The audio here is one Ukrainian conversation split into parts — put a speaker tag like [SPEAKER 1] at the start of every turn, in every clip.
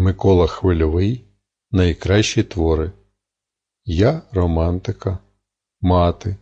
[SPEAKER 1] Микола Хвильовий Найкращі твори Я романтика, Мати,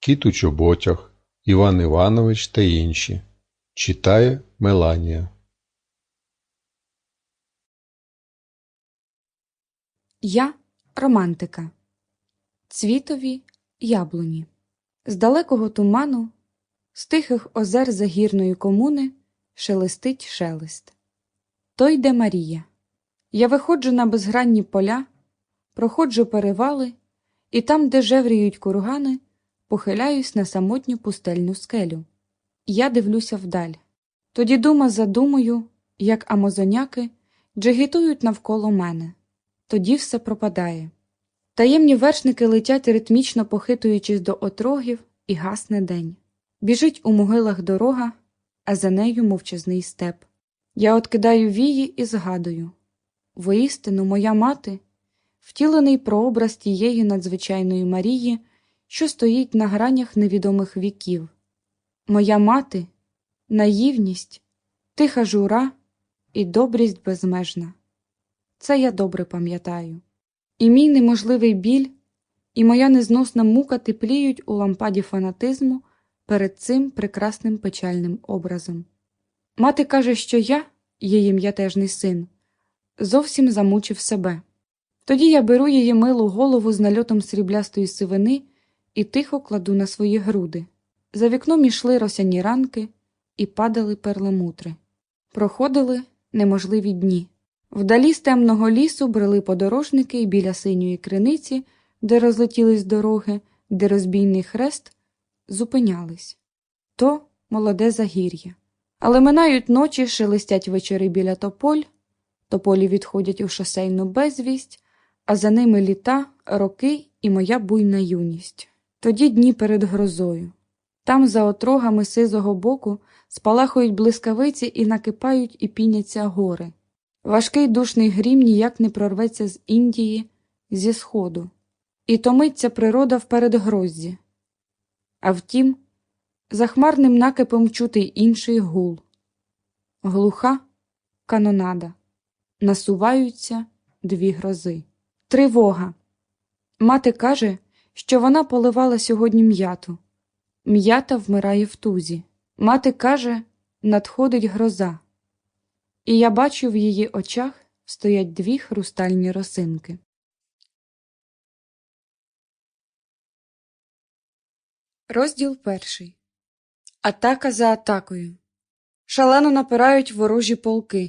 [SPEAKER 1] Кіт у чоботях, Іван Іванович та інші. Читає Меланія.
[SPEAKER 2] Я романтика. Цвітові яблуні. З далекого туману, з тихих озер загірної комуни шелестить шелест. То йде Марія. Я виходжу на безгранні поля, проходжу перевали, і там, де жевріють кургани, похиляюсь на самотню пустельну скелю. Я дивлюся вдаль. Тоді дума за думою, як амазоняки, джигітують навколо мене. Тоді все пропадає. Таємні вершники летять ритмічно похитуючись до отрогів, і гасне день. Біжить у могилах дорога, а за нею мовчазний степ. Я откидаю вії і згадую воістину, моя мати, втілений прообраз тієї надзвичайної Марії, що стоїть на гранях невідомих віків. Моя мати, наївність, тиха жура і добрість безмежна. Це я добре пам'ятаю. І мій неможливий біль, і моя незносна мука тепліють у лампаді фанатизму перед цим прекрасним печальним образом. Мати каже, що я, її м'ятежний син, зовсім замучив себе. Тоді я беру її милу голову з нальотом сріблястої сивини і тихо кладу на свої груди. За вікном ішли росяні ранки і падали перламутри. Проходили неможливі дні. Вдалі з темного лісу брели подорожники біля синьої криниці, де розлетілись дороги, де розбійний хрест, зупинялись. То молоде загір'я. Але минають ночі, шелестять вечори біля тополь, тополі відходять у шосейну безвість, а за ними літа, роки і моя буйна юність. Тоді дні перед грозою. Там, за отрогами сизого боку, спалахують блискавиці і накипають і піняться гори. Важкий душний грім ніяк не прорветься з Індії, зі сходу, і томиться природа в передгрозді. А втім, за хмарним накипом чутий інший гул. Глуха канонада. Насуваються дві грози. Тривога. Мати каже, що вона поливала сьогодні м'яту. М'ята вмирає в тузі. Мати каже, надходить гроза. І я бачу в її очах стоять дві хрустальні росинки. Розділ перший. Атака за атакою. Шалено напирають ворожі полки.